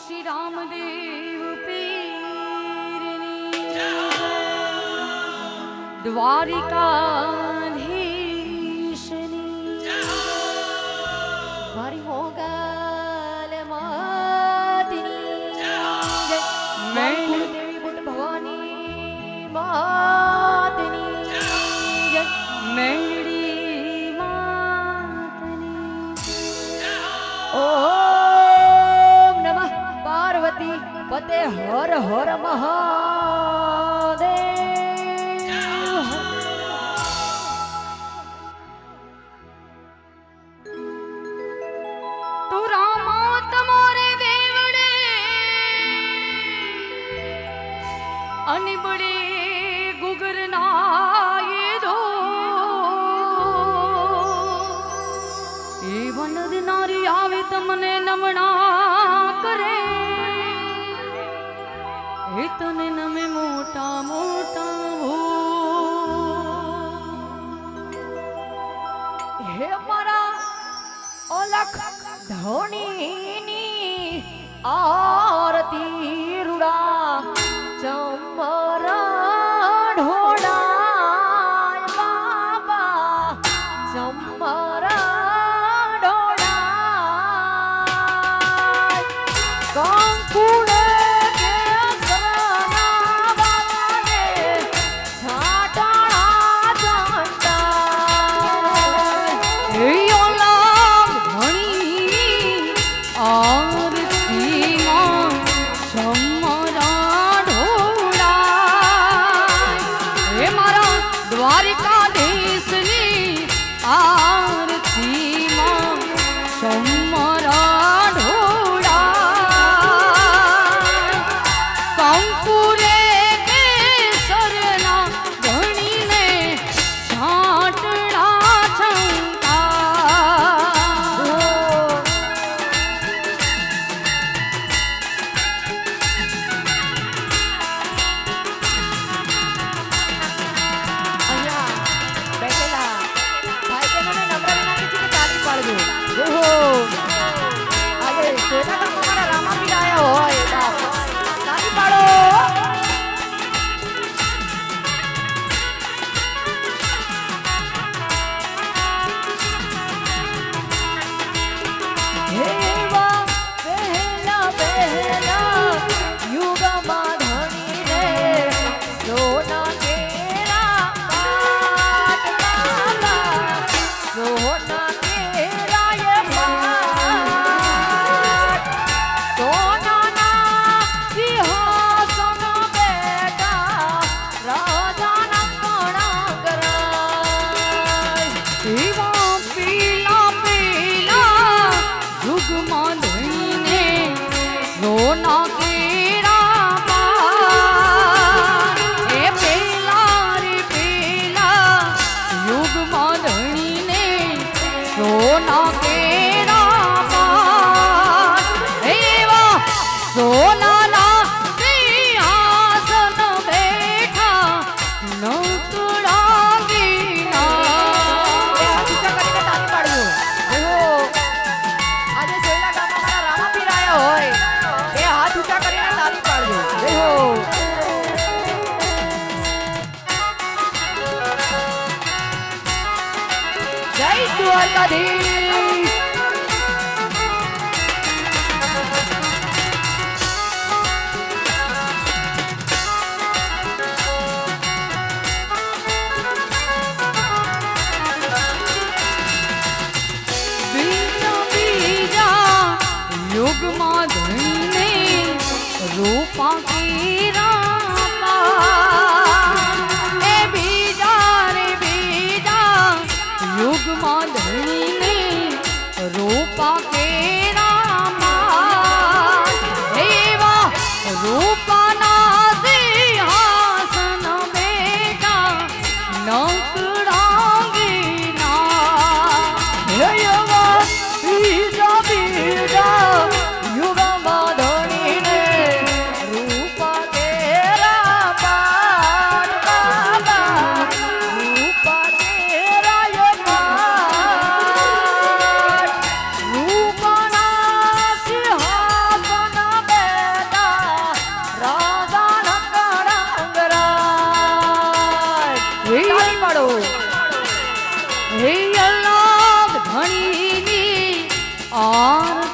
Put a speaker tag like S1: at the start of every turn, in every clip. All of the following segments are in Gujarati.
S1: શ્રી રામદેવ પીરની
S2: દ્વારિકા પતે હર હર મહાદેવ.
S1: તો રામ તમોરે વેવડે. અનિબડી એ તને નમે મોટા મોટા હો.
S2: હે મારા ઓલખ ધોણીની આરતી. Oh. દ્વારકાધીશ
S1: યુગમાં ધણીને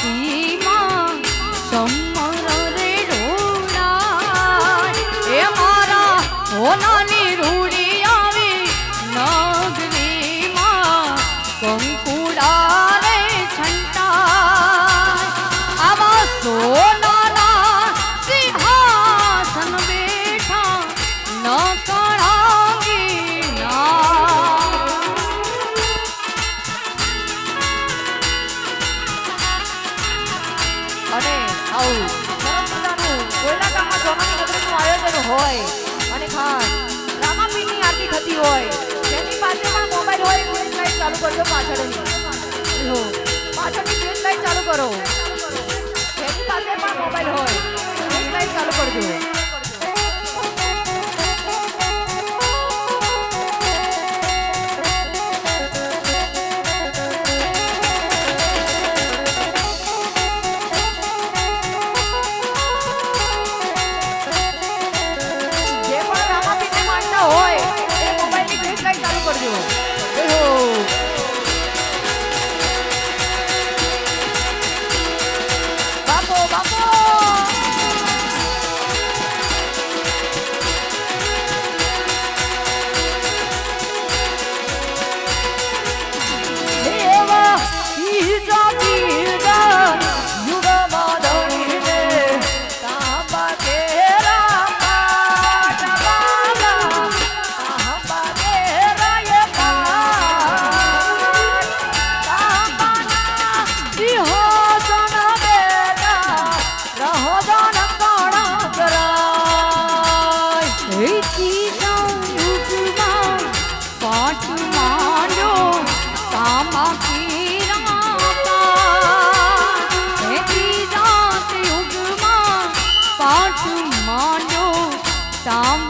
S2: Keep હોય. અને ખાસ રામાપીરની આરતી થતી હોય. જેની પાસે પણ મોબાઈલ હોય ફ્લેશ લાઈટ ચાલુ કરજો પાછળની. પાછળની ફ્લેશ લાઈટ ચાલુ કરો. જેની પાસે પણ મોબાઈલ હોય ફ્લેશ લાઈટ ચાલુ કરજો. 三。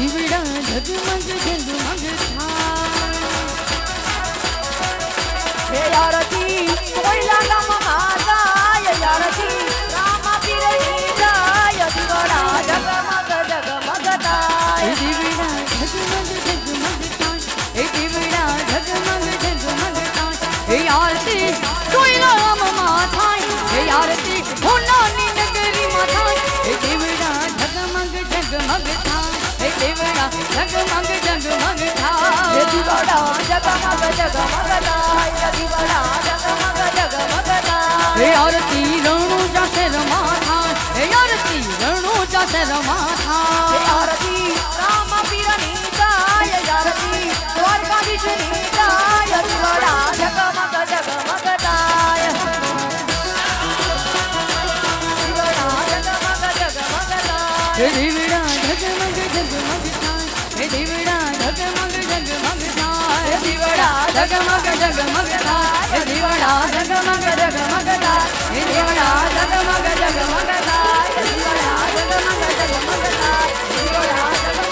S1: દીવડા ઝગમગ ઝગમગ થાય.
S2: હે યારથી કોઈલા ગામમાં જાય યારથી રામા પીરની જાય દીવડા
S1: ઝગમગ ઝગમગ થાય, એ દીવડા ઝગમગ ઝગમગ થાય. હે આરતી આરતી હોનાની નગરીમાં થાય. હે ઝગમગ ઝગમગ થાય થાય
S2: દીવાડા જગમગ જગમગ થાય એ જગમગ જગમગ થાય
S1: હે આરતી રણુ જાશે રમા થાય હે આરતી રણુ જાશે રમા
S2: હે આરતી રામ પીરની ગાય આરતી દ્વારકાધીશની ગાય દીવાડા જગમગ જગમગ થાય દીવાડા જગમગ જગમગ થાય
S1: હે દીવડા ઝગમગ ઝગમગ થાય હે દીવડા ઝગમગ ઝગમગ થાય
S2: હે દીવડા
S1: ઝગમગ ઝગમગ થાય હે દીવડા ઝગમગ ઝગમગ થાય હે દીવડા ઝગમગ ઝગમગ થાય
S2: દીવાડા જગમગ જગમગ થાય દીવાડા